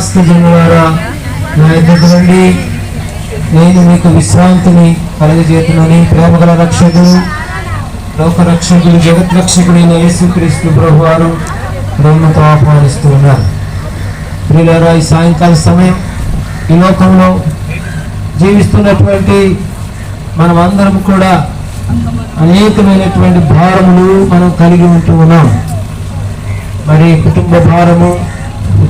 సమస్త జనులారా నా ఎదుటి నుండి నేను మీకు విశ్రాంతిని కలగజేతున్నాను ప్రేమగల రక్షకుడు లోక రక్షకుడు జగత్ రక్షకుడైన యేసుక్రీస్తు ప్రభు వారు బ్రహ్మతో ఆహ్వానిస్తూ ఉన్నారు. ప్రియులారా ఈ సాయంకాల సమయం ఈ లోకంలో జీవిస్తున్నటువంటి మనం అందరం కూడా అనేకమైనటువంటి భారములు మనం కలిగి ఉంటూ ఉన్నాం. మరి కుటుంబ భారము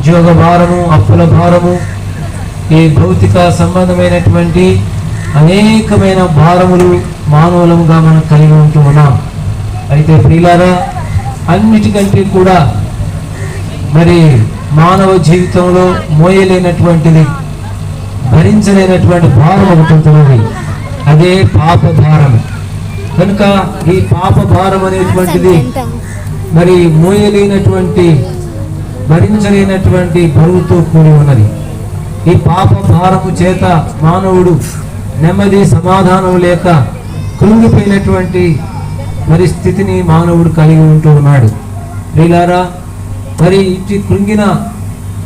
ఉద్యోగ భారము అప్పుల భారము ఈ భౌతిక సంబంధమైనటువంటి అనేకమైన భారములు మానవులంగా మనం కలిగి ఉంటూ ఉన్నాం. అయితే ప్రియులారా అన్నిటికంటే కూడా మరి మానవ జీవితంలో మోయలేనటువంటిది భరించలేనటువంటి భారం ఒకటి ఉంటుంది అదే. పాప భారం. కనుక ఈ పాప భారం అనేటువంటిది మరి మోయలేనటువంటి భరించలేనటువంటి బరువుతో కూడి ఉన్నది. ఈ పాప భారపు చేత మానవుడు నెమ్మది సమాధానం లేక కృంగిపోయినటువంటి మరి స్థితిని మానవుడు కలిగి ఉంటూ ఉన్నాడు. ప్రియులారా మరి ఇట్టి కృంగిన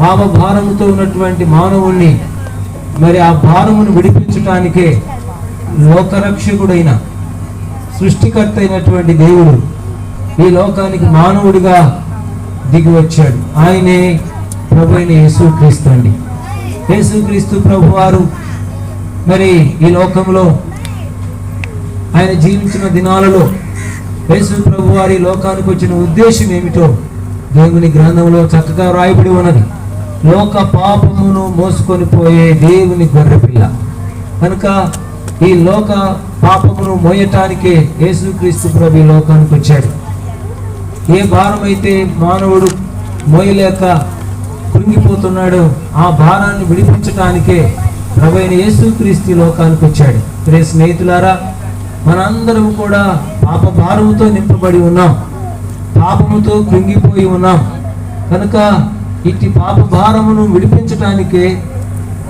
పాప భారముతో ఉన్నటువంటి మానవుణ్ణి మరి ఆ భారమును విడిపించటానికే లోకరక్షకుడైన సృష్టికర్త అయినటువంటి దేవుడు ఈ లోకానికి మానవుడిగా దిగి వచ్చాడు ఆయనే ప్రభు అయిన యేసుక్రీస్తు అండి. యేసుక్రీస్తు ప్రభు వారు మరి ఈ లోకంలో ఆయన జీవించిన దినాలలో యేసు ప్రభు వారి లోకానికి వచ్చిన ఉద్దేశం ఏమిటో దేవుని గ్రంథంలో చక్కగా రాయబడి ఉన్నది. లోక పాపమును మోసుకొని పోయే దేవుని గొర్రెపిల్ల. కనుక ఈ లోక పాపమును మోయటానికే యేసుక్రీస్తు ప్రభు ఈ లోకానికి వచ్చాడు. ఏ భారమైతే మానవుడు మోయలేక కుంగిపోతున్నాడో ఆ భారాన్ని విడిపించటానికే ప్రభైన యేసుక్రీస్తు లోకానికి వచ్చాడు. రే స్నేహితులారా మనందరం కూడా పాప భారముతో నింపబడి ఉన్నాం. పాపముతో కృంగిపోయి ఉన్నాం. కనుక ఇట్టి పాప భారమును విడిపించటానికే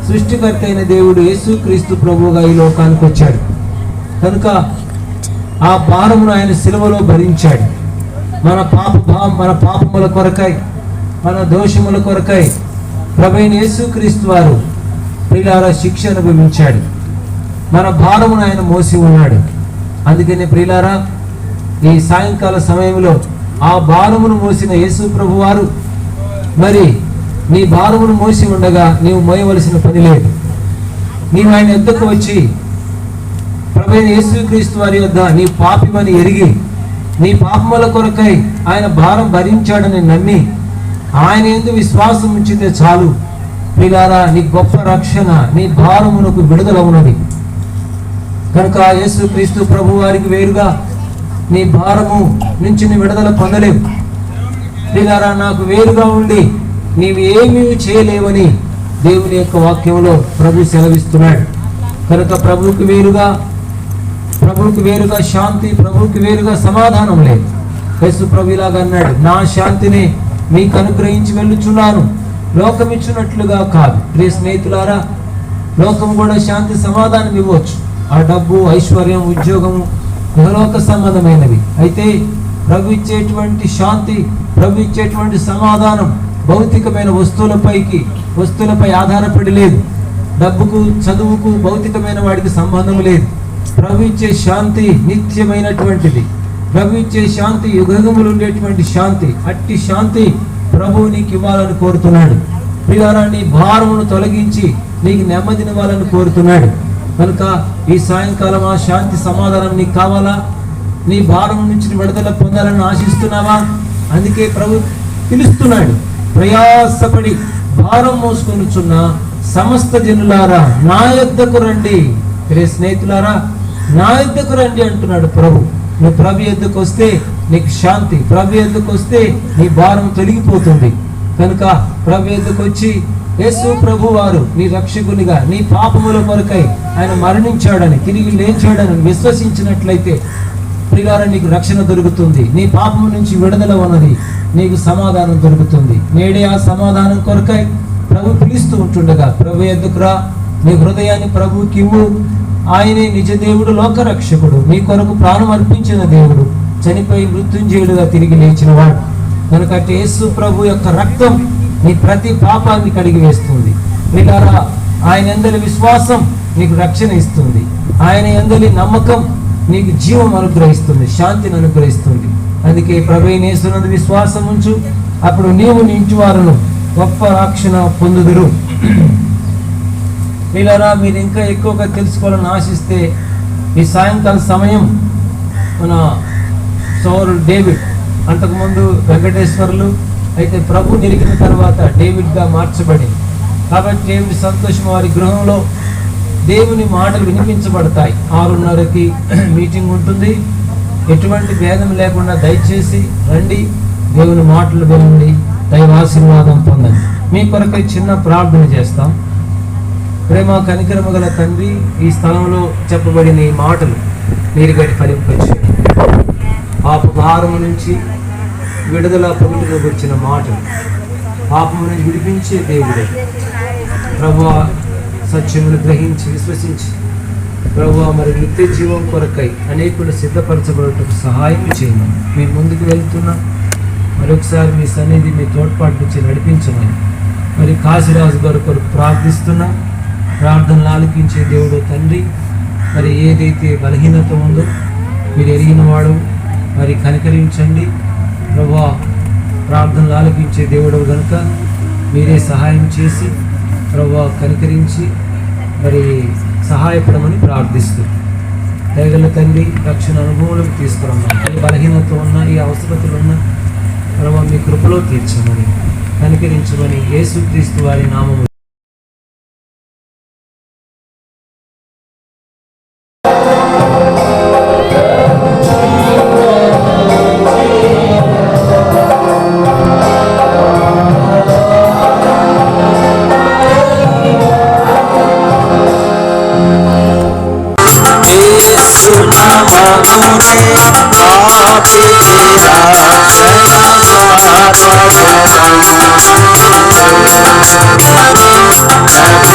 సృష్టికర్త అయిన దేవుడు యేసుక్రీస్తు ప్రభువుగా ఈ లోకానికి వచ్చాడు. కనుక ఆ భారమును ఆయన సిలువలో భరించాడు. మన పాప భావం మన పాపముల కొరకై మన దోషముల కొరకై ప్రభైన యేసుక్రీస్తు వారు ప్రియులార శిక్ష అనుభవించాడు. మన భారమును ఆయన మోసి ఉన్నాడు. అందుకనే ప్రియులారా ఈ సాయంకాల సమయంలో ఆ భారమును మోసిన యేసు ప్రభు వారు మరి నీ భారమును మోసి ఉండగా నీవు మోయవలసిన పని లేదు. నీవు ఆయన ఎద్దకు వచ్చి ప్రభైన యేసుక్రీస్తు వారి యొద్ద నీ పాపిమని ఎరిగి నీ పాపముల కొరకై ఆయన భారం భరించాడని నమ్మి ఆయన ఎందు విశ్వాసం ఉంచితే చాలు. పిల్లారా నీ గొప్ప రక్షణ నీ భారమునకు విడుదల ఉన్నది. కనుక యేసుక్రీస్తు ప్రభు వారికి వేరుగా నీ భారము నుంచి నీ విడుదల పొందలేవు. పిల్లారా నాకు వేరుగా ఉండి నీవు ఏమీ చేయలేవని దేవుని యొక్క వాక్యంలో ప్రభు సెలవిస్తున్నాడు. కనుక ప్రభువుకి వేరుగా ప్రభువుకి వేరుగా శాంతి ప్రభువుకి వేరుగా సమాధానం లేదు. యేసు ప్రభు ఇలాగా అన్నాడు నా శాంతిని మీకు అనుగ్రహించి వెళ్ళుచున్నాను. లోకం ఇచ్చినట్లుగా కాదు. ప్రియ స్నేహితులారా లోకం కూడా శాంతి సమాధానం ఇవ్వచ్చు. ఆ డబ్బు ఐశ్వర్యం ఉద్యోగము ఇహలోక సంబంధమైనవి. అయితే ప్రభు ఇచ్చేటువంటి శాంతి ప్రభు ఇచ్చేటువంటి సమాధానం భౌతికమైన వస్తువులపైకి వస్తువులపై ఆధారపడి లేదు. డబ్బుకు చదువుకు భౌతికమైన వాడికి సంబంధం లేదు. ప్రభు ఇచ్చే శాంతి నిత్యమైనటువంటిది. ప్రభు ఇచ్చే శాంతి యుగములు ఉండేటువంటి శాంతి. అట్టి శాంతి ప్రభువు నీకు ఇవ్వాలని కోరుతున్నాడు. ప్రియారా నీ భారమును తొలగించి నీకు నెమ్మదినివ్వాలని కోరుతున్నాడు. కనుక ఈ సాయంకాలం ఆ శాంతి సమాధానం నీకు కావాలా? నీ భారం నుంచి విడుదల పొందాలని ఆశిస్తున్నావా? అందుకే ప్రభు పిలుస్తున్నాడు. ప్రయాసపడి భారం మోసుకొనుచున్న సమస్త జనులారా నా యొద్దకు రండి. ప్రియ స్నేహితులారా నా యుద్ధకు రండి అంటున్నాడు ప్రభు. నువ్వు ప్రభు యొద్దకు వస్తే నీకు శాంతి ప్రభు యొద్దకు వస్తే నీ భారం తొలగిపోతుంది. కనుక ప్రభు యొద్దకు వచ్చి యేసు ప్రభు వారు నీ రక్షకునిగా నీ పాపముల కొరకై ఆయన మరణించాడని తిరిగి లేచాడని విశ్వసించినట్లయితే ప్రియారా నీకు రక్షణ దొరుకుతుంది. నీ పాపం నుంచి విడుదల ఉన్నది నీకు సమాధానం దొరుకుతుంది. నేడే ఆ సమాధానం కొరకై ప్రభు పిలుస్తూ ఉంటుండగా ప్రభు ఎందుకురా నీ హృదయాన్ని ప్రభువుకి ఇవ్వు ఆయనే నిజ దేవుడు లోకరక్షకుడు. మీ కొరకు ప్రాణం అర్పించిన దేవుడు. చనిపోయి మృత్యుంజయుడుగా తిరిగి లేచినవాడు. కనుక యేసు ప్రభు యొక్క రక్తం నీ ప్రతి పాపాన్ని కడిగి వేస్తుంది. వీళ్ళారా ఆయన ఎందలి విశ్వాసం నీకు రక్షణ ఇస్తుంది. ఆయన ఎందలి నమ్మకం నీకు జీవం అనుగ్రహిస్తుంది శాంతిని అనుగ్రహిస్తుంది. అందుకే ప్రవీణేశ్వరుని విశ్వాసం ఉంచు. అప్పుడు నీవు నీ ఇంటి వారును గొప్ప రక్షణ పొందుదురు. వీళ్ళరా మీరు ఇంకా ఎక్కువగా తెలుసుకోవాలని ఆశిస్తే ఈ సాయంకాల సమయం మన సౌరుడు డేవిడ్ అంతకుముందు వెంకటేశ్వర్లు అయితే ప్రభు నిరిగిన తర్వాత డేవిడ్గా మార్చబడి కాబట్టి డేవిడ్ సంతోషం వారి గృహంలో దేవుని మాటలు వినిపించబడతాయి. ఆరున్నరకి మీటింగ్ ఉంటుంది. ఎటువంటి భేదం లేకుండా దయచేసి రండి. దేవుని మాటలు వినండి. దైవాశీర్వాదం పొందండి. మీ కొరకై చిన్న ప్రార్థన చేస్తాం. ప్రేమ కనికరము గల తండ్రి ఈ స్థలంలో చెప్పబడిన ఈ మాటలు మీరు గడి ఫలింపచ్చు పాప భారము నుంచి విడుదల పొగుటకు వచ్చిన మాటలు పాపము నుంచి విడిపించే దేవుడే. ప్రభు సత్యమును గ్రహించి విశ్వసించి ప్రభు మరి నిత్య జీవం కొరకై అనేకులు సిద్ధపరచబడటకు సహాయం చేయమని. మీ ముందుకు వెళ్తున్నాం మరొకసారి మీ సన్నిధి మీ తోడ్పాటు నుంచి నడిపించమని. మరి కాశీరాజు గారు కొరకు ప్రార్థిస్తున్నా. ప్రార్థనలు ఆలకించే దేవుడు తండ్రి. మరి ఏదైతే బలహీనత ఉందో మీరు ఎరిగిన వాడు మరి కనికరించండి. ప్రభా ప్రార్థనలు ఆలకించే దేవుడు కనుక మీరే సహాయం చేసి ప్రభా కనికరించి మరి సహాయపడమని ప్రార్థిస్తూ. దయగల తండ్రి రక్షణ అనుభవంలోకి తీసుకురమ్మని ఈ బలహీనత ఉన్న ఈ అవసరతలు ఉన్న ప్రభావ మీ కృపలో తీర్చమని కనికరించమని యేసుక్రీస్తు వారి నామము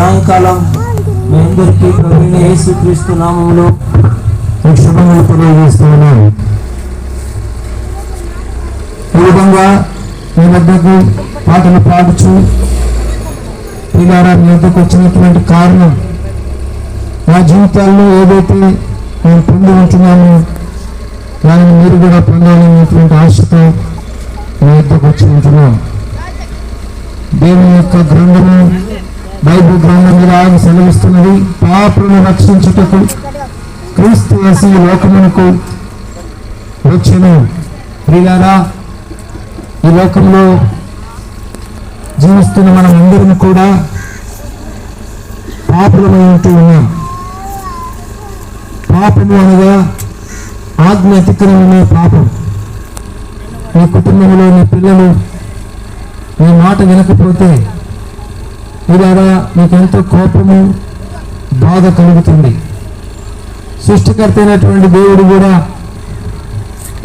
సాయంకాలం మీ అందరికీ ప్రవీణ యేసుక్రీస్తు నామములో ఈ శుభములు తెలియజేస్తున్నాను ఈ విధంగా మీ వద్దకు పాటలు పాడుచు పిల్లారా మీ వద్దకు వచ్చినటువంటి కారణం మా జీవితాల్లో ఏదైతే మేము పొంది ఉంటున్నామో దానిని మీరు కూడా పొందాలనేటువంటి ఆశతో మీ వద్దకు వచ్చి ఉంటున్నాం దేవుని యొక్క గ్రంథము బైబిల్ గ్రంథం ఇలాగ సెలవిస్తున్నది పాపులను రక్షించుటకు క్రీస్తు వేసి లోకమునకు వచ్చను. ప్రియారా ఈ లోకంలో జీవిస్తున్న మనం అందరం కూడా పాపులమై ఉంటూ ఉన్నాం. పాపము అనగా ఆజ్ఞ అతిక్రమమే పాపం. మీ కుటుంబంలో మీ పిల్లలు నీ మాట వినకపోతే ఇలాగా నీకెంతో కోపము బాధ కలుగుతుంది. సృష్టికర్త అయినటువంటి దేవుడు కూడా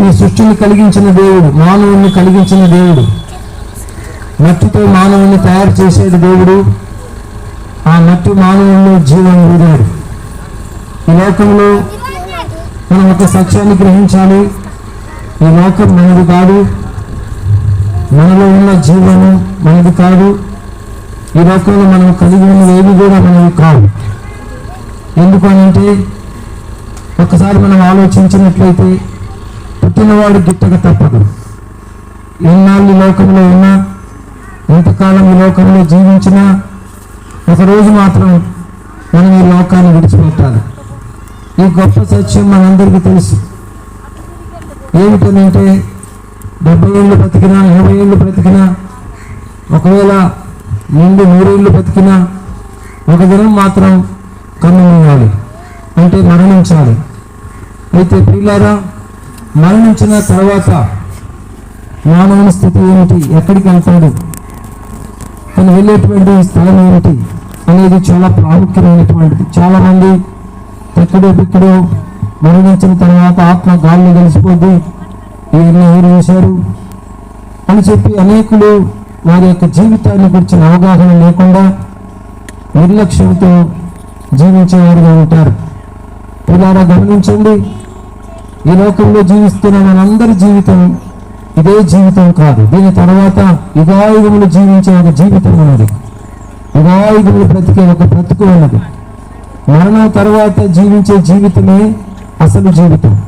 ఈ సృష్టిని కలిగించిన దేవుడు మానవుని కలిగించిన దేవుడు. మట్టితో మానవుని తయారు చేసేది దేవుడు. ఆ మట్టి మానవుల్లో జీవం ఊదాడు. ఈ లోకంలో మనం ఒక సత్యాన్ని గ్రహించాలి. ఈ లోకం మనది కాదు. మనలో ఉన్న జీవము మనది కాదు. ఈ లోకంలో మనం కలిగి ఉన్న ఏవి కూడా మనకి కావు ఎందుకు అంటే ఒకసారి మనం ఆలోచించినట్లయితే పుట్టినవాడు గిట్టక తప్పదు. ఎన్నాళ్ళు ఈ లోకంలో ఉన్నా ఎంతకాలం ఈ లోకంలో జీవించినా ఒకరోజు మాత్రం మనం ఈ లోకాన్ని విడిచిపెట్టాలి. ఈ గొప్ప సత్యం మనందరికీ తెలుసు. ఏమిటనంటే డెబ్బై ఏళ్ళు బ్రతికినా ఎనభై ఏళ్ళు బ్రతికినా ఒకవేళ నిండు నూరేళ్ళు బతికినా ఒక దినం మాత్రం కన్ను మూయాలి అంటే మరణించాలి. అయితే పిల్లారా మరణించిన తర్వాత మానవుని స్థితి ఏమిటి? ఎక్కడికి వెళ్తాడు? తను వెళ్ళేటువంటి స్థలం ఏమిటి? అనేది చాలా ప్రాముఖ్యమైనటువంటిది. చాలామంది ఎక్కడో ఇక్కడో మరణించిన తర్వాత ఆత్మ గాల్లో కలిసిపోద్ది ఇవన్నీ ఎవరు చేశారు? అని చెప్పి అనేకులు వారి యొక్క జీవితాన్ని గురించిన అవగాహన లేకుండా నిర్లక్ష్యంతో జీవించేవారుగా ఉంటారు. పిల్లారా గమనించండి. ఈ లోకంలో జీవిస్తున్న మనందరి జీవితం ఇదే జీవితం కాదు. దీని తర్వాత యుగాయుగములు జీవించే ఒక జీవితం ఉన్నది. యుగాయుగములు బ్రతికే ఒక బ్రతుకు ఉన్నది. మరణం తర్వాత జీవించే జీవితమే అసలు జీవితం.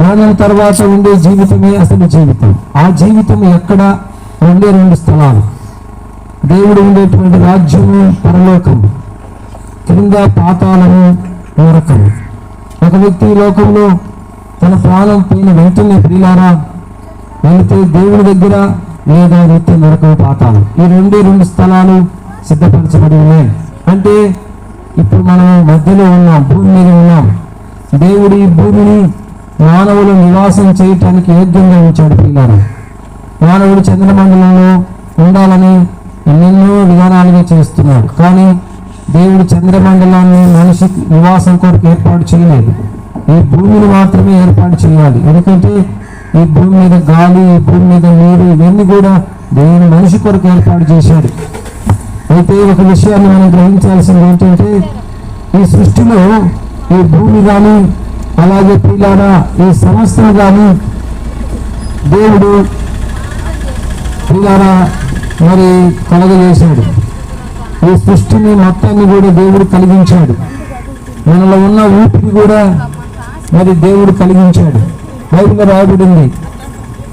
మరణం తర్వాత ఉండే జీవితమే అసలు జీవితం. ఆ జీవితం ఎక్కడ రెండే రెండు స్థలాలు. దేవుడు ఉండేటువంటి రాజ్యము పరలోకం క్రింద పాతాలము నరకం ఒక వ్యక్తి లోకంలో తన ప్రాణం పోయిన వెంటనే ప్రియులారా వెళితే దేవుడి దగ్గర లేదా నిత్య నరకం పాతాలు ఈ రెండే రెండు స్థలాలు సిద్ధపరచబడి ఉన్నాయి. అంటే ఇప్పుడు మనం మధ్యలో ఉన్నాం భూమి మీద ఉన్నాం. దేవుడు ఈ భూమిని మానవులు నివాసం చేయటానికి యోగ్యంగా ఉంచాడు ప్రియులారా. మానవుడు చంద్రమండలంలో ఉండాలని ఎన్నెన్నో విధానాలుగా చేస్తున్నాడు. కానీ దేవుడు చంద్రమండలాన్ని మనిషి నివాసం కొరకు ఏర్పాటు చేయలేదు. ఈ భూమిని మాత్రమే ఏర్పాటు చేయాలి. ఎందుకంటే ఈ భూమి మీద గాలి ఈ భూమి మీద నీరు ఇవన్నీ కూడా దేవుని మనిషి కొరకు ఏర్పాటు చేశాడు. అయితే ఒక విషయాన్ని మనం గ్రహించాల్సింది ఏంటంటే ఈ సృష్టిలో ఈ భూమి కానీ అలాగే పిల్లాడ ఈ సంస్థలు కానీ దేవుడు పిల్లారా మరి కలగజేశాడు. ఈ సృష్టిని మొత్తాన్ని కూడా దేవుడు కలిగించాడు. మనలో ఉన్న ఊపిరి కూడా మరి దేవుడు కలిగించాడు. బైబిల్ రాబడింది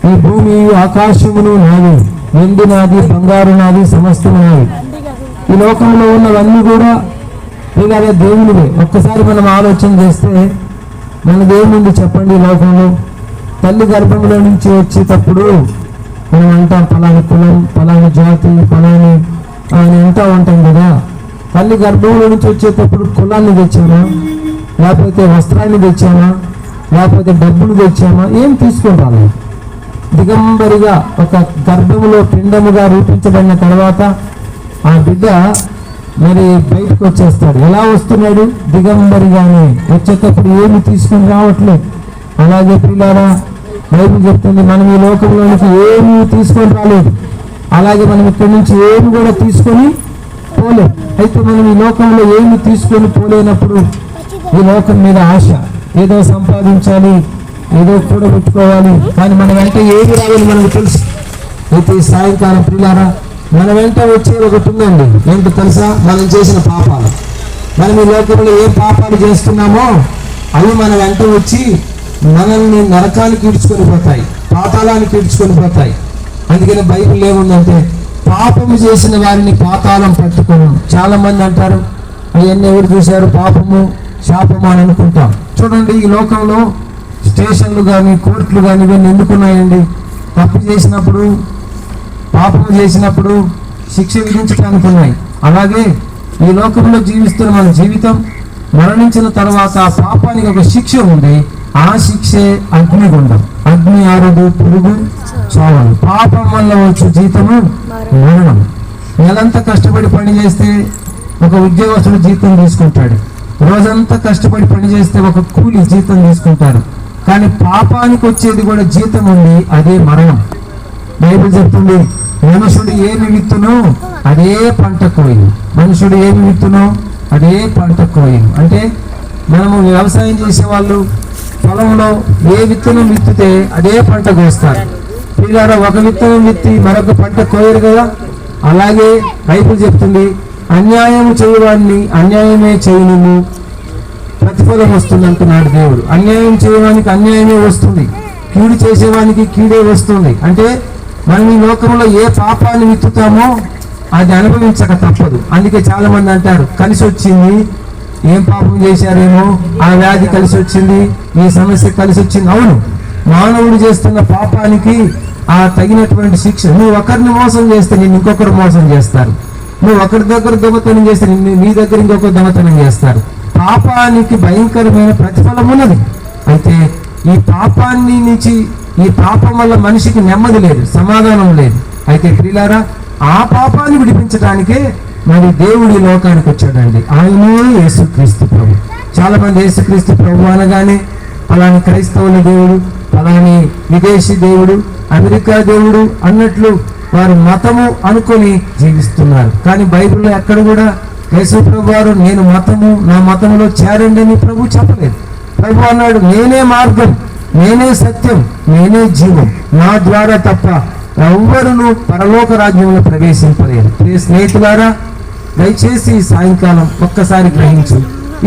ఈ భూమి ఆకాశమును నావి వెండి నాది బంగారు నాది సమస్తము నాది ఈ లోకంలో ఉన్నవన్నీ కూడా ఇలాగే దేవునివే. ఒక్కసారి మనం ఆలోచన చేస్తే మన దేవుడి చెప్పండి ఈ లోకంలో. తల్లి గర్భంలో నుంచి వచ్చేటప్పుడు మనం అంటాం ఫలాని కులం ఫలాని జాతి ఫలాని అని అంటూ ఉంటాం కదా. తల్లి గర్భంలో నుంచి వచ్చేటప్పుడు కులాన్ని తెచ్చామా? లేకపోతే వస్త్రాన్ని తెచ్చామా? లేకపోతే డబ్బులు తెచ్చామా? ఏం తీసుకొని రాలేదు. దిగంబరిగా ఒక గర్భములో పిండముగా రూపించబడిన తర్వాత ఆ బిడ్డ మరి బయటకు వచ్చేస్తాడు. ఎలా వస్తున్నాడు? దిగంబరిగానే. వచ్చేటప్పుడు ఏమి తీసుకొని రావట్లేదు. అలాగే పిల్లారా బైబిల్ చెప్తుంది మనం ఈ లోకంలో నుంచి ఏమి తీసుకొని రాలేదు. అలాగే మనం ఇక్కడి నుంచి ఏమి కూడా తీసుకొని పోలేం. అయితే మనం ఈ లోకంలో ఏమి తీసుకొని పోలేనప్పుడు ఈ లోకం మీద ఆశ. ఏదో సంపాదించాలి ఏదో కూడబెట్టుకోవాలి. కానీ మన వెంట ఏది రావాలి మనకు తెలుసు. అయితే ఈ సాయంకాలం పిల్లారా మన వెంట వచ్చే ఒకటి ఉందండి. ఏంటో తెలుసా? మనం చేసిన పాపాలు. మనం ఈ లోకంలో ఏ పాపాలు చేస్తున్నామో అవి మన వెంట వచ్చి మనల్ని నరకానికి ఈడ్చుకొని పోతాయి పాతాళానికి ఈడ్చుకొని పోతాయి. అందుకని బైబిల్ ఏముందంటే పాపము చేసిన వారిని పాతాళం పట్టుకోను చాలా మంది అంటారు అవన్నీ ఎవరు చూశారు? పాపము శాపము అని అనుకుంటాం. చూడండి ఈ లోకంలో స్టేషన్లు కానీ కోర్టులు కానీ ఇవన్నీ ఎందుకున్నాయండి? తప్పు చేసినప్పుడు పాపం చేసినప్పుడు శిక్ష విధించడానికి ఉన్నాయి. అలాగే ఈ లోకంలో జీవిస్తున్న మన జీవితం మరణించిన తర్వాత ఆ పాపానికి ఒక శిక్ష ఉంది. ఆ శిక్షే అగ్నిగుండం అగ్ని ఆరదు పురుగు చావాలి పాపం వల్ల వచ్చు జీతము మరణం. నెలంతా కష్టపడి పని చేస్తే ఒక ఉద్యోగస్తుడు జీతం తీసుకుంటాడు. రోజంతా కష్టపడి పని చేస్తే ఒక కూలి జీతం తీసుకుంటారు. కానీ పాపానికి వచ్చేది కూడా జీతం ఉంది అదే మరణం. బైబిల్ చెప్తుంది మనుషుడు ఏమి విత్తునో అదే పంట కోయను. మనుషుడు ఏమి విత్తునో అదే పంట కోయను. అంటే మనము వ్యవసాయం చేసే వాళ్ళు పొలంలో ఏ విత్తనం విత్తితే అదే పంట కోస్తారు. పిల్లలు ఒక విత్తనం విత్తి మరొక పంట కోయరు కదా? అలాగే రైతులు చెప్తుంది అన్యాయం చేయవాడిని అన్యాయమే చేయను ప్రతిఫలం వస్తుంది అంటున్నాడు దేవుడు. అన్యాయం చేయడానికి అన్యాయమే వస్తుంది. కీడు చేసేవానికి కీడే వస్తుంది. అంటే మనం ఈ లోకంలో ఏ పాపాన్ని విత్తుతామో అది అనుభవించక తప్పదు. అందుకే చాలా మంది అంటారు కలిసి వచ్చింది ఏం పాపం చేశారేమో? ఆ వ్యాధి కలిసి వచ్చింది ఈ సమస్య కలిసి వచ్చింది అవును మానవుడు చేస్తున్న పాపానికి ఆ తగినటువంటి శిక్ష. నువ్వు ఒకరిని మోసం చేస్తే నేను ఇంకొకరు మోసం చేస్తారు. నువ్వు ఒకరి దగ్గర దొంగతనం చేస్తే నిన్ను నీ దగ్గర ఇంకొకరు దొంగతనం చేస్తారు. పాపానికి భయంకరమైన ప్రతిఫలం ఉన్నది. అయితే ఈ పాపాన్ని నుంచి ఈ పాపం వల్ల మనిషికి నెమ్మది లేదు సమాధానం లేదు. అయితే ప్రియులారా ఆ పాపాన్ని విడిపించడానికే మరి దేవుడు ఈ లోకానికి వచ్చాడండి. ఆయనే యేసుక్రీస్తు ప్రభు. చాలా మంది యేసుక్రీస్తు ప్రభు అనగానే పలాని క్రైస్తవుల దేవుడు పలాని విదేశీ దేవుడు అమెరికా దేవుడు అన్నట్లు వారు మతము అనుకొని జీవిస్తున్నారు. కానీ బైబిల్లో ఎక్కడ కూడా యేసు ప్రభు వారు నేను మతము నా మతంలో చేరండి అని ప్రభు చెప్పలేదు. ప్రభు అన్నాడు నేనే మార్గం నేనే సత్యం నేనే జీవం. నా ద్వారా తప్ప ఎవ్వరూ పరలోక రాజ్యంలో ప్రవేశింపలేరు. స్నేహితులారా దయచేసి సాయంకాలం ఒక్కసారి గ్రహించు.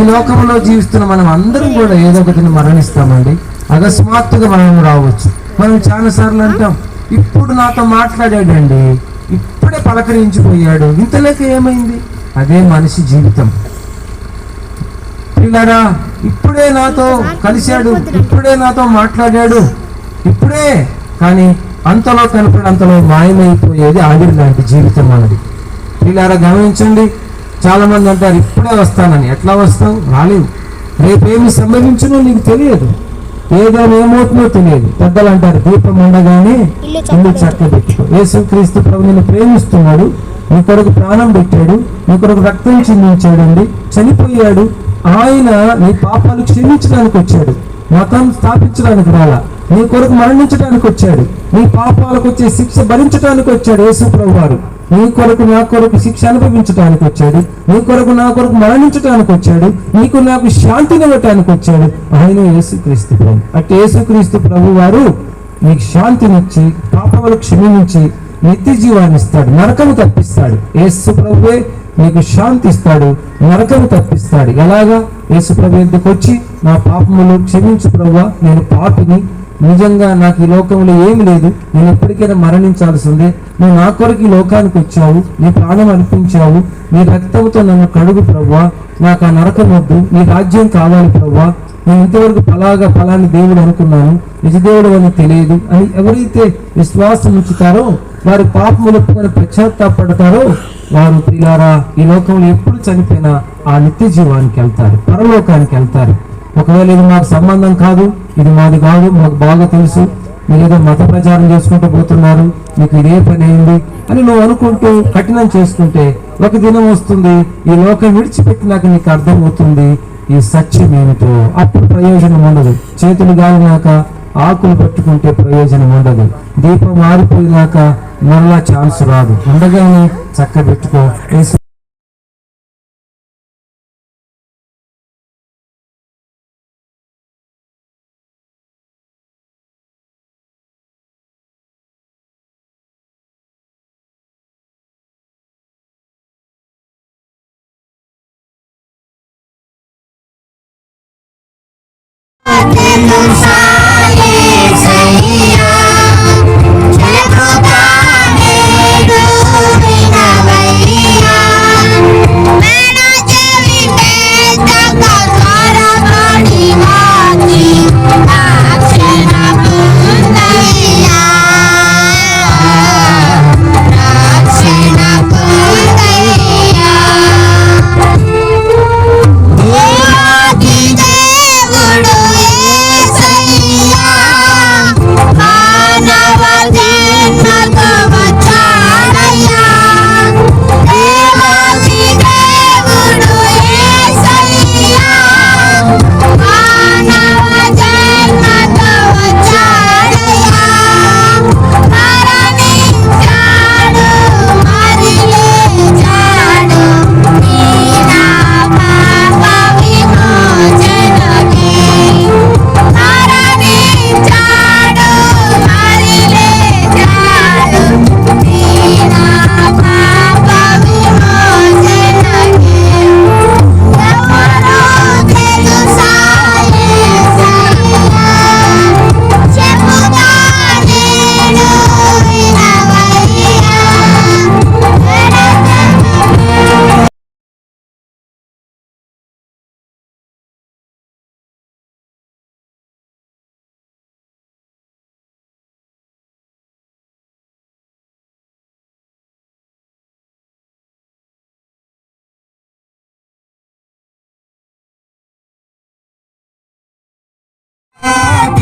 ఈ లోకంలో జీవిస్తున్న మనం అందరం కూడా ఏదో ఒకటిని మరణిస్తామండి. అకస్మాత్తుగా మనం రావచ్చు. మనం చాలా సార్లు అంటాం ఇప్పుడు నాతో మాట్లాడాడండి. ఇప్పుడే పలకరించిపోయాడు. ఇంతలోకి ఏమైంది? అదే మనిషి జీవితం. పిల్లరా ఇప్పుడే నాతో కలిశాడు. ఇప్పుడే నాతో మాట్లాడాడు. ఇప్పుడే. కానీ అంతలో కనపడి అంతలో మాయమైపోయేది ఆవిరి లాంటి జీవితం మనది. పిల్లారా గమనించండి. చాలా మంది అంటారు ఇప్పుడే వస్తానని. ఎట్లా వస్తావు? రాలేవు రేపేమి సంభవించునో నీకు తెలియదు. ఏదో ఏమవుతుందో తెలియదు. పెద్దలు అంటారు దీపం ఉండగానే ఇల్లు చక్కబెట్టుకో. యేసుక్రీస్తు ప్రభు నిన్ను ప్రేమిస్తున్నాడు. నీ కొరకు ప్రాణం పెట్టాడు. నీ కొరకు రక్తం చిందించాడండి. చనిపోయాడు. ఆయన నీ పాపాలు క్షమించడానికి వచ్చాడు. మతం స్థాపించడానికి రాలా. నీ కొరకు మరణించడానికి వచ్చాడు. నీ పాపాలకు వచ్చే శిక్ష భరించడానికి వచ్చాడు యేసుప్రభు వారు నీ కొరకు నా కొరకు శిక్ష అనుభవించడానికి వచ్చాడు. నీ కొరకు నా కొరకు మరణించడానికి వచ్చాడు. నీకు నాకు శాంతిని ఇవ్వటానికి వచ్చాడు. ఆయన యేసుక్రీస్తు ప్రభు. అటు యేసుక్రీస్తు ప్రభు వారు నీకు శాంతినిచ్చి పాపములు క్షమించి నిత్య జీవాన్ని ఇస్తాడు. నరకము తప్పిస్తాడు. యేసు ప్రభువే నీకు శాంతి ఇస్తాడు నరకం తప్పిస్తాడు. ఎలాగా? యేసు ప్రభు ఎందుకు వచ్చి నా పాపములు క్షమించు ప్రభు నేను పాపిని. నిజంగా నాకు ఈ లోకంలో ఏమి లేదు. నేను ఎప్పటికైనా మరణించాల్సిందే. నువ్వు నా కొరకు ఈ లోకానికి వచ్చావు నీ ప్రాణం అర్పించావు. నీ రక్తంతో నన్ను కడుగు ప్రవ్వా నాకు ఆ నరకం వద్దు. నీ రాజ్యం కావాలి ప్రవ్వా నేను ఇంతవరకు ఫలాగా ఫలాన్ని దేవుడు అనుకున్నాను నిజదేవుడు అని తెలియదు అని ఎవరైతే విశ్వాసం ఉంచుతారో వారి పాపములు ఒప్పుకొని పశ్చాత్తాపడతారో వారు ప్రియారా ఈ లోకంలో ఎప్పుడు చనిపోయినా ఆ నిత్య జీవానికి వెళ్తారు పరలోకానికి వెళ్తారు. ఒకవేళ ఇది మాకు సంబంధం కాదు ఇది మాది కాదు మాకు బాగా తెలుసు మీరు ఏదో మత ప్రచారం చేసుకుంటూ పోతున్నారు మీకు ఇదే పని అయింది అని నువ్వు అనుకుంటూ కఠినం చేసుకుంటే ఒక దినం వస్తుంది ఈ లోకం విడిచిపెట్టినాక నీకు అర్థమవుతుంది ఈ సత్యం ఏమిటో అప్పుడు ప్రయోజనం ఉండదు. చేతులు గాలినాక ఆకులు పట్టుకుంటే ప్రయోజనం ఉండదు. దీపం ఆరిపోయినాక మరలా ఛాన్స్ రాదు. ఉండగానే చక్క పెట్టుకో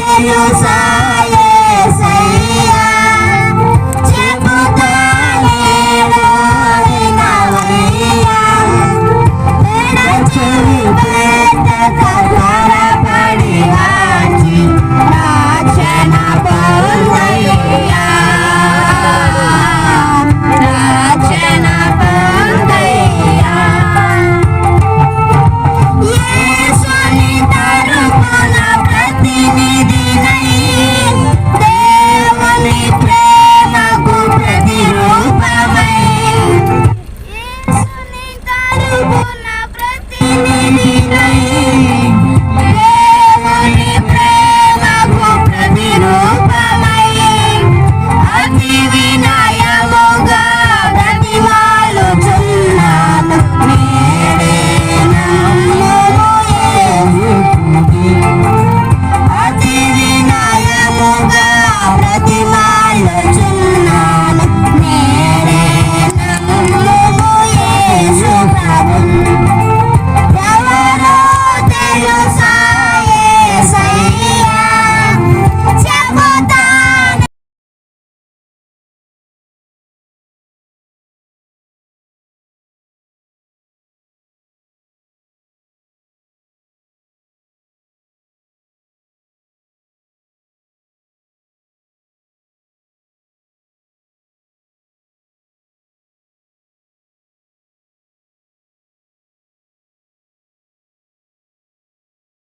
తెలుసా యేసయ్యా